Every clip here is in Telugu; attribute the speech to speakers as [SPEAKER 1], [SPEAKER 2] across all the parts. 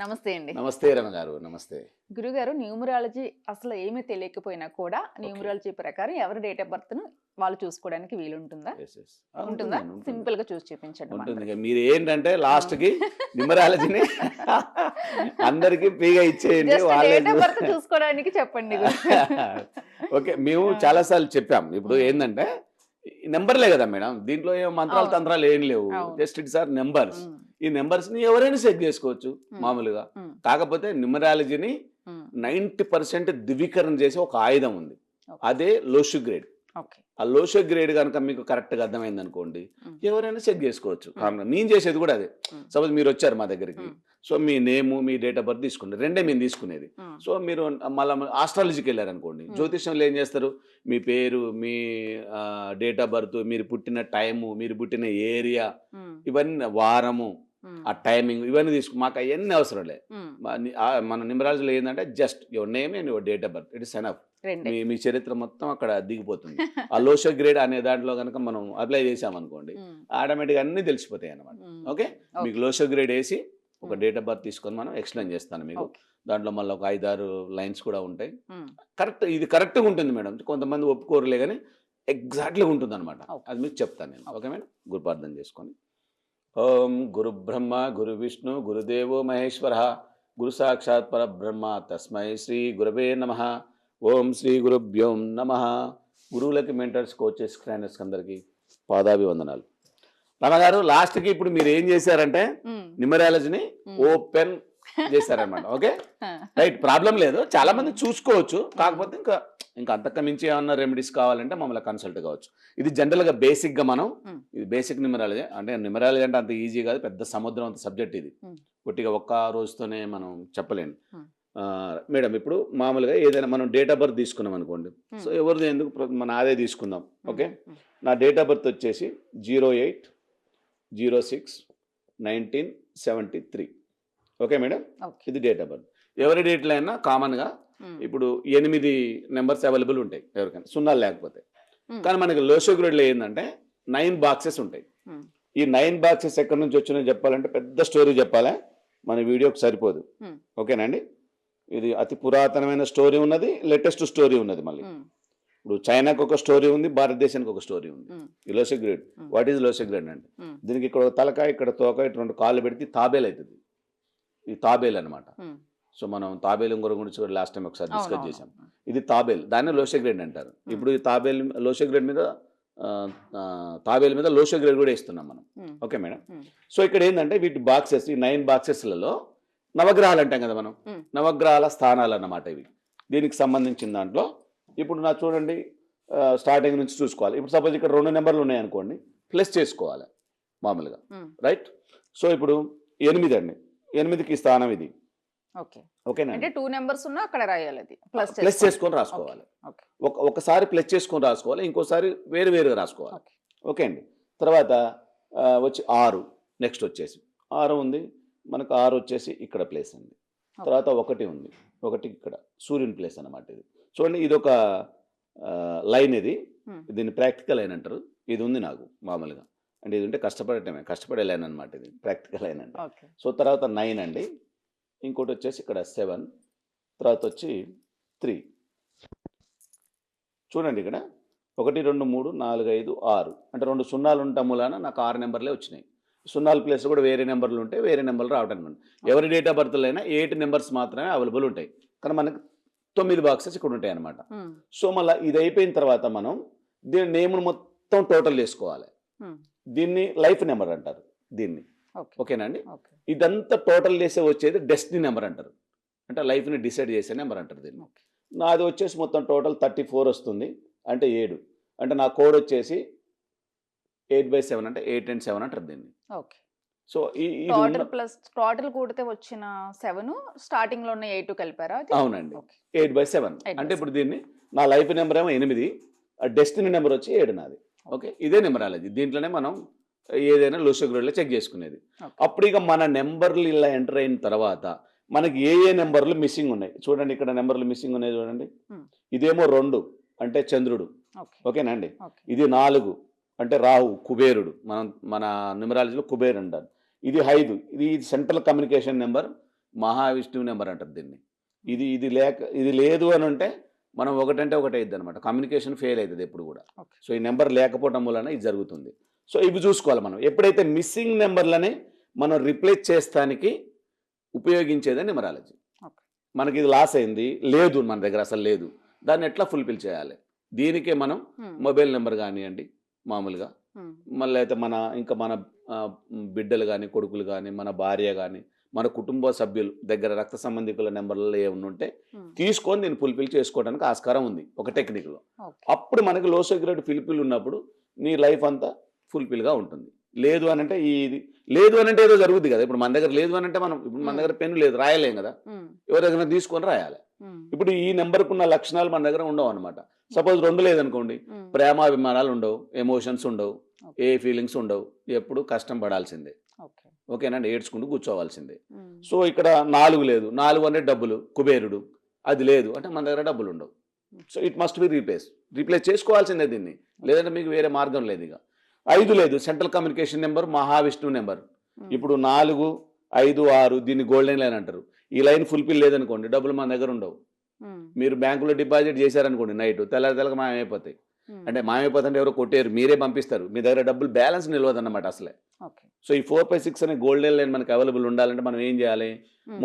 [SPEAKER 1] నమస్తే అండి
[SPEAKER 2] నమస్తే రమ గారు నమస్తే
[SPEAKER 1] గురుగారు న్యూమరాలజీ అసలు ఏమీ తెలియకపోయినా కూడా న్యూమరాలజీ ప్రకారం ఎవరి డేట్ ఆఫ్ బర్త్ ను వాళ్ళు చూసుకోవడానికి వీలుంటుందా ఉంటుందా సింపుల్ గా చూసి చూపించండి
[SPEAKER 2] ఉంటుంది మీరు ఏంటంటే లాస్ట్ కి న్యూమరాలజీని అందరికి ఫ్రీగా ఇచ్చేయండి
[SPEAKER 1] చూసుకోవడానికి చెప్పండి
[SPEAKER 2] ఓకే మేము చాలా సార్లు చెప్పాం ఇప్పుడు ఏంటంటే నెంబర్లే కదా మేడం దీంట్లో ఏం మంత్రాలు తంత్రాలు ఏం లేవు జస్ట్ ఇట్ ఆర్ నెంబర్స్ ఈ నెంబర్స్ని ఎవరైనా చెక్ చేసుకోవచ్చు మామూలుగా కాకపోతే న్యూమరాలజీని నైంటీ పర్సెంట్ ధృవీకరణ చేసే ఒక ఆయుధం ఉంది అదే లోషు గ్రేడ్ ఆ లోషు గ్రేడ్ కనుక మీకు కరెక్ట్గా అర్థమైంది అనుకోండి ఎవరైనా చెక్ చేసుకోవచ్చు నేను చేసేది కూడా అదే సపోజ్ మీరు వచ్చారు మా దగ్గరికి సో మీ నేము మీ డేట్ ఆఫ్ బర్త్ తీసుకుంటారు రెండే మేము తీసుకునేది సో మీరు మళ్ళీ ఆస్ట్రాలజీకి వెళ్ళారనుకోండి జ్యోతిష్యంలో ఏం చేస్తారు మీ పేరు మీ డేట్ ఆఫ్ బర్త్ మీరు పుట్టిన టైము మీరు పుట్టిన ఏరియా ఇవన్నీ వారము Hmm. ఆ టైమింగ్ ఇవన్నీ తీసుకు మాకు అవన్నీ అవసరం లేదు hmm. మన నిమరాజులో ఏంటంటే just your name and your date of birth it is enough మీ చరిత్ర మొత్తం అక్కడ దిగిపోతుంది ఆ లోషో గ్రేడ్ అనే దాంట్లో కనుక మనం అప్లై అనుకోండి ఆటోమేటిక్ hmm. అన్ని తెలిసిపోతాయి అనమాట ఓకే మీకు లోషో గ్రేడ్ వేసి ఒక డేట్ ఆఫ్ బర్త్ తీసుకొని మనం ఎక్స్ప్లెయిన్ చేస్తాను మీకు దాంట్లో మళ్ళీ ఒక ఐదారు లైన్స్ కూడా ఉంటాయి కరెక్ట్ ఇది కరెక్ట్గా ఉంటుంది మేడం కొంతమంది ఒప్పుకోరులే కానీ ఎగ్జాక్ట్లీ ఉంటుంది అనమాట అది మీకు చెప్తాను నేను ఓకే మేడం గురుపార్థం చేసుకొని ఓం గురుబ్రహ్మ గురు విష్ణు గురుదేవో మహేశ్వర గురు సాక్షాత్ పరబ్రహ్మ తస్మై శ్రీ గురవే నమ ఓం శ్రీ గురుభ్యోం నమ గురువులకి మెంటర్స్ కోచెస్ ట్రైనర్స్ అందరికీ పాదాభివందనాలు రమగారు లాస్ట్కి ఇప్పుడు మీరు ఏం చేశారంటే న్యూమరాలజీని ఓపెన్ చేశారనమాట ఓకే రైట్ ప్రాబ్లం లేదు చాలా మంది చూసుకోవచ్చు కాకపోతే ఇంకా ఇంకా అంతకు మించి ఏమన్నా రెమెడీస్ కావాలంటే మమ్మల్ని కన్సల్ట్ కావచ్చు ఇది జనరల్గా బేసిక్గా మనం ఇది బేసిక్ న్యూమరాలజీ అంటే న్యూమరాలజీ అంటే అంత ఈజీ కాదు పెద్ద సముద్రం అంత సబ్జెక్ట్ ఇది కొట్టిగా ఒక్క రోజుతోనే మనం చెప్పలేము మేడం ఇప్పుడు మామూలుగా ఏదైనా మనం డేట్ ఆఫ్ బర్త్ తీసుకున్నాం అనుకోండి సో ఎవరిది ఎందుకు మన అదే తీసుకుందాం ఓకే నా డేట్ ఆఫ్ బర్త్ వచ్చేసి zero eight zero six nineteen seventy three okay madam ఇది డేట్ ఆఫ్ బర్త్ ఎవరి డేట్లో అయినా కామన్గా Hmm. ఇప్పుడు ఎనిమిది నెంబర్స్ అవైలబుల్ ఉంటాయి ఎవరికైనా సున్నా లేకపోతే hmm. కానీ మనకి లో లో ఏంటంటే నైన్ బాక్సెస్ ఉంటాయి hmm. ఈ నైన్ బాక్సెస్ ఎక్కడి నుంచి వచ్చినా చెప్పాలంటే పెద్ద స్టోరీ చెప్పాలా మన వీడియోకి సరిపోదు ఓకేనండి ఇది అతి పురాతనమైన స్టోరీ ఉన్నది లేటెస్ట్ స్టోరీ ఉన్నది మళ్ళీ ఇప్పుడు చైనాకు ఒక స్టోరీ ఉంది భారతదేశానికి ఒక స్టోరీ ఉంది ఈ లోసెగ్రేడ్ వాట్ ఈజ్ లోసెగ్రేడ్ అంటే దీనికి ఇక్కడ తలకాయ ఇక్కడ తోక ఇటు రెండు కాళ్ళు పెడితే తాబేలు అవుతుంది ఈ తాబేలు అనమాట సో మనం తాబేలు ఇంకొక గురించి కూడా లాస్ట్ టైం ఒకసారి డిస్కస్ చేసాం ఇది తాబేల్ దాన్ని లోషగ్రేడ్ అంటారు ఇప్పుడు ఈ తాబేల్ లోషగ్రేడ్ మీద తాబేలు మీద లోషగ్రేడ్ కూడా ఇస్తున్నాం మనం ఓకే మేడం సో ఇక్కడ ఏంటంటే వీటి బాక్సెస్ ఈ నైన్ బాక్సెస్లలో నవగ్రహాలు అంటాం కదా మనం నవగ్రహాల స్థానాలు అన్నమాట ఇవి దీనికి సంబంధించిన దాంట్లో ఇప్పుడు నా చూడండి స్టార్టింగ్ నుంచి చూసుకోవాలి ఇప్పుడు సపోజ్ ఇక్కడ రెండు నెంబర్లు ఉన్నాయనుకోండి ప్లస్ చేసుకోవాలి మామూలుగా రైట్ సో ఇప్పుడు ఎనిమిది అండి ఎనిమిదికి స్థానం ఇది
[SPEAKER 1] టూ నెంబర్స్ ఉన్నా అక్కడ రాయాలి అది
[SPEAKER 2] ప్లస్ ప్లస్ చేసుకొని రాసుకోవాలి ఒకసారి ప్లస్ చేసుకొని రాసుకోవాలి ఇంకోసారి వేరు వేరుగా రాసుకోవాలి ఓకే అండి తర్వాత వచ్చి ఆరు నెక్స్ట్ వచ్చేసి ఆరు ఉంది మనకు ఆరు వచ్చేసి ఇక్కడ ప్లేస్ అండి తర్వాత ఒకటి ఉంది ఒకటి ఇక్కడ సూర్యుని ప్లేస్ అనమాట ఇది చూడండి ఇది ఒక లైన్ ఇది దీన్ని ప్రాక్టికల్ లైన్ అంటారు ఇది ఉంది నాకు మామూలుగా అంటే ఇది ఉంటే కష్టపడటమే కష్టపడే లైన్ అనమాట ఇది ప్రాక్టికల్ లైన్ అంటే సో తర్వాత నైన్ అండి ఇంకోటి వచ్చేసి ఇక్కడ సెవెన్ తర్వాత వచ్చి త్రీ చూడండి ఇక్కడ ఒకటి రెండు మూడు నాలుగు ఐదు ఆరు అంటే రెండు సున్నాలు ఉంటాం మూలాన నాకు ఆరు నెంబర్లే వచ్చినాయి సున్నాలు ప్లేస్ కూడా వేరే నెంబర్లు ఉంటాయి వేరే నెంబర్లు రావడం అనమాట ఎవరి డేట్ ఆఫ్ అయినా ఎయిట్ నెంబర్స్ మాత్రమే అవైలబుల్ ఉంటాయి కానీ మనకు తొమ్మిది బాక్సెస్ ఇక్కడ ఉంటాయి అనమాట సో మళ్ళీ ఇది అయిపోయిన తర్వాత మనం దీని నేమ్ను మొత్తం టోటల్ చేసుకోవాలి దీన్ని లైఫ్ నెంబర్ అంటారు దీన్ని ఓకేనా అండి ఇదంతా టోటల్ చేసే వచ్చేది డెస్టినీ నెంబర్ అంటారు అంటే లైఫ్ని డిసైడ్ చేసే నెంబర్ అంటారు దీన్ని నాది వచ్చేసి మొత్తం టోటల్ థర్టీ ఫోర్ వస్తుంది అంటే ఏడు అంటే నా కోడ్ వచ్చేసి ఎయిట్ బై సెవెన్ అంటే ఎయిట్ అండ్ సెవెన్ అంటారు దీన్ని
[SPEAKER 1] ఓకే సో ఈ టోటల్ ప్లస్ టోటల్ కూడితే వచ్చిన సెవెన్ స్టార్టింగ్లో ఉన్న ఎయిట్ కలిపారా
[SPEAKER 2] అవునండి ఎయిట్ బై సెవెన్ అంటే ఇప్పుడు దీన్ని నా లైఫ్ నెంబర్ ఏమో ఎనిమిది డెస్టినీ నెంబర్ వచ్చి ఏడు నాది ఓకే ఇదే నెంబర్ అలాది దీంట్లోనే మనం ఏదైనా లూసోగ్రోడ్లో చెక్ చేసుకునేది అప్పుడు ఇక మన నెంబర్లు ఇలా ఎంటర్ అయిన తర్వాత మనకి ఏ ఏ నెంబర్లు మిస్సింగ్ ఉన్నాయి చూడండి ఇక్కడ నెంబర్లు మిస్సింగ్ ఉన్నాయి చూడండి ఇదేమో రెండు అంటే చంద్రుడు ఓకేనండి ఇది నాలుగు అంటే రాహు కుబేరుడు మనం మన న్యూమరాలజీలో కుబేరు అంటారు ఇది ఐదు ఇది సెంట్రల్ కమ్యూనికేషన్ నెంబర్ మహావిష్ణువు నెంబర్ అంటారు దీన్ని ఇది ఇది లేక ఇది లేదు అని అంటే మనం ఒకటంటే ఒకటి ఇద్దనమాట అనమాట కమ్యూనికేషన్ ఫెయిల్ అవుతుంది ఎప్పుడు కూడా సో ఈ నెంబర్ లేకపోవడం వలన ఇది జరుగుతుంది సో ఇవి చూసుకోవాలి మనం ఎప్పుడైతే మిస్సింగ్ నెంబర్లని మనం రిప్లేస్ చేస్తానికి ఉపయోగించేదే నెమరాలజీ మనకి ఇది లాస్ అయింది లేదు మన దగ్గర అసలు లేదు దాన్ని ఎట్లా ఫుల్ఫిల్ చేయాలి దీనికే మనం మొబైల్ నెంబర్ కానివ్వండి మామూలుగా మళ్ళీ అయితే మన ఇంకా మన బిడ్డలు కానీ కొడుకులు కానీ మన భార్య కానీ మన కుటుంబ సభ్యులు దగ్గర రక్త సంబంధికుల నెంబర్లలో ఏమన్నా ఉంటే తీసుకొని దీన్ని ఫుల్ఫిల్ చేసుకోవడానికి ఆస్కారం ఉంది ఒక టెక్నిక్లో అప్పుడు మనకి లో సెక్యూరిటీ ఫిల్ఫిల్ ఉన్నప్పుడు నీ లైఫ్ అంతా ఫుల్ఫిల్గా ఉంటుంది లేదు అని అంటే ఇది లేదు అని అంటే ఏదో జరుగుద్ది కదా ఇప్పుడు మన దగ్గర లేదు అని అంటే మనం ఇప్పుడు మన దగ్గర పెన్ను లేదు రాయలేం కదా ఎవరి దగ్గర తీసుకొని రాయాలి ఇప్పుడు ఈ నెంబర్ కున్న లక్షణాలు మన దగ్గర ఉండవు అనమాట సపోజ్ రెండు లేదనుకోండి ప్రేమాభిమానాలు ఉండవు ఎమోషన్స్ ఉండవు ఏ ఫీలింగ్స్ ఉండవు ఎప్పుడు కష్టం పడాల్సిందే ఓకేనండి ఏడ్చుకుంటూ కూర్చోవాల్సిందే సో ఇక్కడ నాలుగు లేదు నాలుగు అంటే డబ్బులు కుబేరుడు అది లేదు అంటే మన దగ్గర డబ్బులు ఉండవు so it must be replace replace చేసుకోవాల్సిందే దీన్ని లేదంటే మీకు వేరే మార్గం లేదు ఇక ఐదు లేదు central communication number Mahavishnu number ఇప్పుడు నాలుగు ఐదు ఆరు దీన్ని గోల్డెన్ లైన్ అంటారు ఈ లైన్ ఫుల్ఫిల్ లేదనుకోండి డబ్బులు మన దగ్గర ఉండవు మీరు బ్యాంకులో డిపాజిట్ చేశారనుకోండి నైట్ తెల్లారి తెల్లకి మాయమైపోతాయి అంటే మాయమైపోతుంటే ఎవరో కొట్టేరు మీరే పంపిస్తారు మీ దగ్గర డబ్బులు బ్యాలెన్స్ నిలవదన్నమాట అసలే సో ఈ ఫోర్ ఫైవ్ సిక్స్ అనే గోల్డెన్ లైన్ మనకు అవైలబుల్ ఉండాలంటే మనం ఏం చేయాలి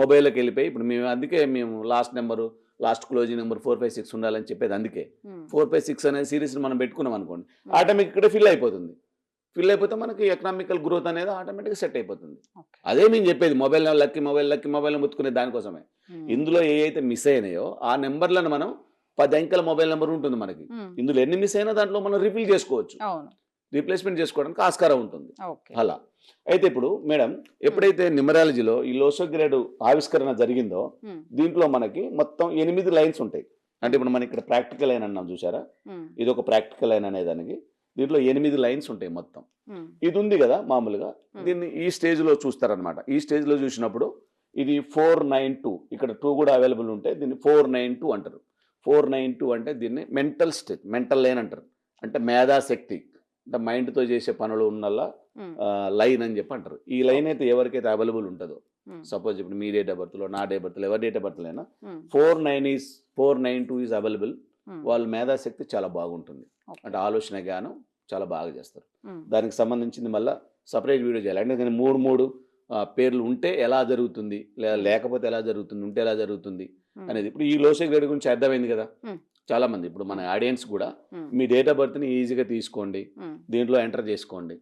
[SPEAKER 2] మొబైల్లోకి వెళ్ళిపోయి ఇప్పుడు మేము అందుకే మేము last number last closing number four five six ఉండాలని చెప్పేది అందుకే ఫోర్ ఫైవ్ సిక్స్ అనే సిరీస్ని మనం పెట్టుకున్నాం అనుకోండి ఆటోమేటిక్ ఇక్కడ ఫిల్ అయిపోతుంది ఫిల్ అయిపోతే మనకి ఎకనామికల్ గ్రోత్ అనేది ఆటోమేటిక్గా సెట్ అయిపోతుంది అదే నేను చెప్పేది mobile lucky mobile lucky mobile ముత్తుకునే దానికోసమే ఇందులో ఏ అయితే మిస్ అయినాయో ఆ నెంబర్లను మనం పది అంకెల మొబైల్ నెంబర్ ఉంటుంది మనకి ఇందులో ఎన్ని మిస్ అయినా దాంట్లో మనం రిఫిల్ చేసుకోవచ్చు రీప్లేస్మెంట్ చేసుకోవడానికి ఆస్కారం ఉంటుంది అలా అయితే ఇప్పుడు మేడం ఎప్పుడైతే నిమరాలజీలో ఈ గ్రేడ్ ఆవిష్కరణ జరిగిందో దీంట్లో మనకి మొత్తం ఎనిమిది లైన్స్ ఉంటాయి అంటే ఇప్పుడు మనం ఇక్కడ ప్రాక్టికల్ అయిన అన్నాం చూసారా ఇది ఒక ప్రాక్టికల్ అయిన అనే దానికి దీంట్లో ఎనిమిది లైన్స్ ఉంటాయి మొత్తం ఇది ఉంది కదా మామూలుగా దీన్ని ఈ స్టేజ్లో చూస్తారనమాట ఈ స్టేజ్లో చూసినప్పుడు ఇది ఫోర్ నైన్ టూ ఇక్కడ టూ కూడా అవైలబుల్ ఉంటాయి దీన్ని ఫోర్ నైన్ టూ అంటారు ఫోర్ నైన్ టూ అంటే దీన్ని మెంటల్ స్టేజ్ మెంటల్ లైన్ అంటారు అంటే మేధాశక్తి అంటే మైండ్తో చేసే పనులు ఉన్నలా లైన్ అని చెప్పి అంటారు ఈ లైన్ అయితే ఎవరికైతే అవైలబుల్ ఉంటుందో సపోజ్ ఇప్పుడు మీ డేట్ ఆఫ్ బర్త్లో నా డేట్ బర్త్లో ఎవరి డేట్ ఆఫ్ బర్త్లో అయినా four nine is four nine two is available వాళ్ళ మేధాశక్తి చాలా బాగుంటుంది అంటే ఆలోచన జ్ఞానం చాలా బాగా చేస్తారు దానికి సంబంధించింది మళ్ళీ సపరేట్ వీడియో చేయాలి అంటే మూడు మూడు పేర్లు ఉంటే ఎలా జరుగుతుంది లేదా లేకపోతే ఎలా జరుగుతుంది ఉంటే ఎలా జరుగుతుంది అనేది ఇప్పుడు ఈ లోసే గ్రేడ్ గురించి అర్థమైంది కదా చాలా మంది ఇప్పుడు మన ఆడియన్స్ కూడా మీ డేట్ ఆఫ్ బర్త్ ని ఈజీగా తీసుకోండి దీంట్లో ఎంటర్ చేసుకోండి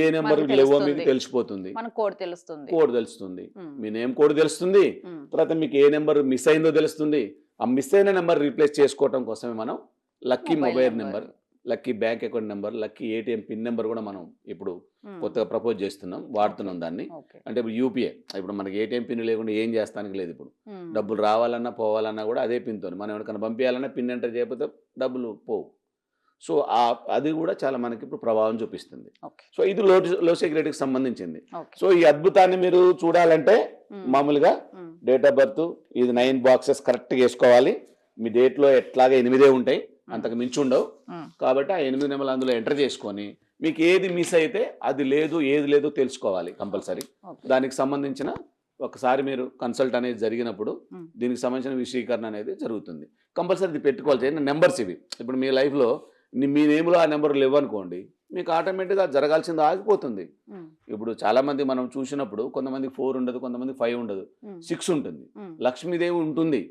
[SPEAKER 2] ఏ నెంబర్ లేవో మీకు తెలిసిపోతుంది
[SPEAKER 1] కోడ్ తెలుస్తుంది
[SPEAKER 2] కోడ్ తెలుస్తుంది మీ నేమ్ కోడ్ తెలుస్తుంది తర్వాత మీకు ఏ నెంబర్ మిస్ అయిందో తెలుస్తుంది ఆ మిస్ అయిన నెంబర్ రీప్లేస్ చేసుకోవటం కోసమే మనం lucky mobile number lucky bank account number lucky ATM pin number కూడా మనం ఇప్పుడు కొత్తగా ప్రపోజ్ చేస్తున్నాం వాడుతున్నాం దాన్ని అంటే ఇప్పుడు యూపీఐ ఇప్పుడు మనకి ఏటీఎం పిన్ లేకుండా ఏం చేస్తానికి లేదు ఇప్పుడు డబ్బులు రావాలన్నా పోవాలన్నా కూడా అదే పిన్తో మనం ఎవరికైనా పంపించాలన్నా పిన్ ఎంటర్ చేయకపోతే డబ్బులు పోవు సో ఆ అది కూడా చాలా మనకి ఇప్పుడు ప్రభావం చూపిస్తుంది సో ఇది లో లో సెక్యూరిటీకి సంబంధించింది సో ఈ అద్భుతాన్ని మీరు చూడాలంటే మామూలుగా డేట్ ఆఫ్ బర్త్ ఇది నైన్ బాక్సెస్ కరెక్ట్గా వేసుకోవాలి మీ డేట్లో ఎట్లాగే ఎనిమిదే ఉంటాయి అంతకు మించి ఉండవు కాబట్టి ఆ ఎనిమిది నెలలు అందులో ఎంటర్ చేసుకొని మీకు ఏది మిస్ అయితే అది లేదు ఏది లేదు తెలుసుకోవాలి కంపల్సరీ దానికి సంబంధించిన ఒకసారి మీరు కన్సల్ట్ అనేది జరిగినప్పుడు దీనికి సంబంధించిన విశీకరణ అనేది జరుగుతుంది కంపల్సరీ ఇది పెట్టుకోవాల్సి నెంబర్స్ ఇవి ఇప్పుడు మీ లైఫ్లో మీ నేమ్లో ఆ నెంబర్లు లేవనుకోండి మీకు ఆటోమేటిక్గా జరగాల్సింది ఆగిపోతుంది ఇప్పుడు చాలామంది మనం చూసినప్పుడు కొంతమంది ఫోర్ ఉండదు కొంతమంది ఫైవ్ ఉండదు సిక్స్ ఉంటుంది లక్ష్మీదేవి ఉంటుంది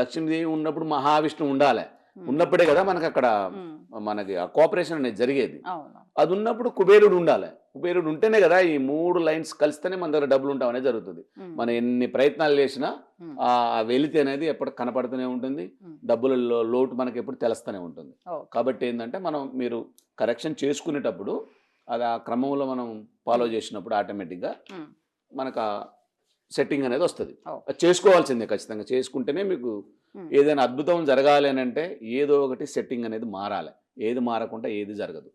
[SPEAKER 2] లక్ష్మీదేవి ఉన్నప్పుడు మహావిష్ణువు ఉండాలి ఉన్నప్పుడే కదా మనకు అక్కడ మనకి ఆ కోఆపరేషన్ అనేది జరిగేది అది ఉన్నప్పుడు కుబేరుడు ఉండాలి కుబేరుడు ఉంటేనే కదా ఈ మూడు లైన్స్ కలిస్తేనే మన దగ్గర డబ్బులు ఉంటాం అనేది జరుగుతుంది మనం ఎన్ని ప్రయత్నాలు చేసినా ఆ వెళితే అనేది ఎప్పుడు కనపడుతూనే ఉంటుంది డబ్బులలో లోటు మనకి ఎప్పుడు తెలుస్తూనే ఉంటుంది కాబట్టి ఏంటంటే మనం మీరు కరెక్షన్ చేసుకునేటప్పుడు అది ఆ క్రమంలో మనం ఫాలో చేసినప్పుడు ఆటోమేటిక్గా మనకు సెట్టింగ్ అనేది వస్తుంది అది చేసుకోవాల్సిందే ఖచ్చితంగా చేసుకుంటేనే మీకు ఏదైనా అద్భుతం జరగాలి అని అంటే ఏదో ఒకటి సెట్టింగ్ అనేది మారాలి ఏది మారకుండా ఏది జరగదు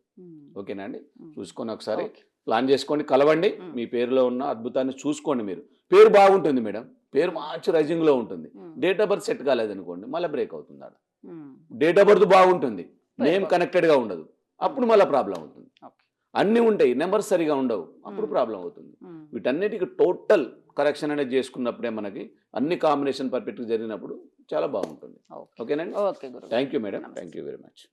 [SPEAKER 2] ఓకేనా అండి చూసుకొని ఒకసారి ప్లాన్ చేసుకోండి కలవండి మీ పేరులో ఉన్న అద్భుతాన్ని చూసుకోండి మీరు పేరు బాగుంటుంది మేడం పేరు మార్చి రైజింగ్లో ఉంటుంది డేట్ ఆఫ్ బర్త్ సెట్ కాలేదనుకోండి మళ్ళీ బ్రేక్ అవుతుంది ఆడ డేట్ ఆఫ్ బర్త్ బాగుంటుంది నేమ్ కనెక్టెడ్గా ఉండదు అప్పుడు మళ్ళీ ప్రాబ్లం అవుతుంది అన్నీ ఉంటాయి నెంబర్స్ సరిగా ఉండవు అప్పుడు ప్రాబ్లం అవుతుంది వీటన్నిటికీ టోటల్ కరెక్షన్ అనేది చేసుకున్నప్పుడే మనకి అన్ని కాంబినేషన్ పర్ఫెక్ట్గా జరిగినప్పుడు చాలా బాగుంటుంది ఓకేనండి okay thank you madam thank you very much